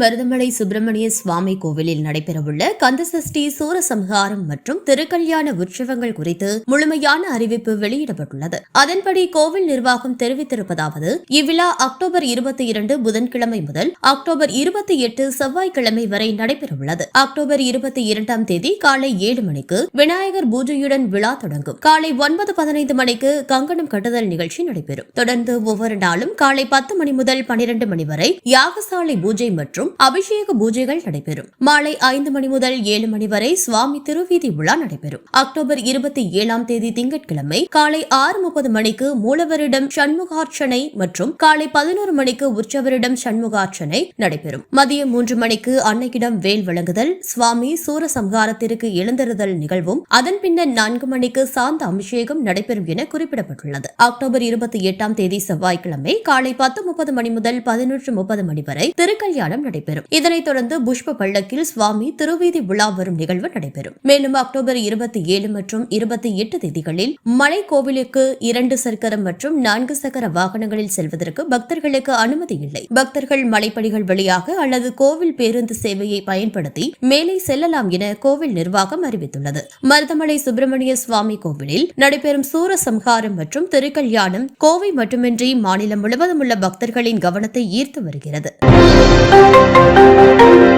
மருதமலை சுப்பிரமணிய சுவாமி கோவிலில் நடைபெறவுள்ள கந்தசஷ்டி சூரசம்ஹாரம் மற்றும் திருக்கல்யாண உற்சவங்கள் குறித்து முழுமையான அறிவிப்பு வெளியிடப்பட்டுள்ளது. அதன்படி கோவில் நிர்வாகம் தெரிவித்திருப்பதாவது இவ்விழா அக்டோபர் இருபத்தி இரண்டு புதன்கிழமை முதல் அக்டோபர் இருபத்தி எட்டு செவ்வாய்க்கிழமை வரை நடைபெறவுள்ளது. அக்டோபர் இருபத்தி இரண்டாம் தேதி காலை ஏழு மணிக்கு விநாயகர் பூஜையுடன் விழா தொடங்கும். காலை ஒன்பது பதினைந்து மணிக்கு கங்கணம் கட்டுதல் நிகழ்ச்சி நடைபெறும். தொடர்ந்து ஒவ்வொரு நாளும் காலை பத்து மணி முதல் பனிரெண்டு மணி வரை யாகசாலை பூஜை மற்றும் மற்றும் அபிஷேக பூஜைகள் நடைபெறும். மாலை ஐந்து மணி முதல் ஏழு மணி வரை சுவாமி திருவீதி விழா நடைபெறும். அக்டோபர் இருபத்தி ஏழாம் தேதி திங்கட்கிழமை காலை ஆறு முப்பது மணிக்கு மூலவரிடம் சண்முகார்ச்சனை மற்றும் காலை பதினோரு மணிக்கு உற்சவரிடம் சண்முகார்ச்சனை நடைபெறும். மதியம் மூன்று மணிக்கு அன்னையிடம் வேல் வழங்குதல் சுவாமி சூரசம்ஹாரத்திற்கு எழுந்தருதல் நிகழ்வும் அதன் பின்னர் நான்கு மணிக்கு சாந்த அபிஷேகம் நடைபெறும் என குறிப்பிடப்பட்டுள்ளது. அக்டோபர் இருபத்தி எட்டாம் தேதி செவ்வாய்க்கிழமை காலை பத்து முப்பது மணி முதல் பதினொன்று முப்பது மணி வரை திருக்கல்யாணம் நடைபெறும். இதனைத் தொடர்ந்து புஷ்ப பள்ளக்கில் சுவாமி திருவீதி விழா வரும் நிகழ்வு நடைபெறும். மேலும் அக்டோபர் இருபத்தி ஏழு மற்றும் இருபத்தி எட்டு தேதிகளில் மலை கோவிலுக்கு இரண்டு சக்கரம் மற்றும் நான்கு சக்கர வாகனங்களில் செல்வதற்கு பக்தர்களுக்கு அனுமதி இல்லை. பக்தர்கள் மலைப்படிகள் வழியாக அல்லது கோவில் பேருந்து சேவையை பயன்படுத்தி மேலே செல்லலாம் என கோவில் நிர்வாகம் அறிவித்துள்ளது. மருதமலை சுப்பிரமணிய சுவாமி கோவிலில் நடைபெறும் சூரசம்ஹாரம் மற்றும் திருக்கல்யாணம் கோவை மட்டுமின்றி மாநிலம் முழுவதும் உள்ள பக்தர்களின் கவனத்தை ஈர்த்து வருகிறது. Música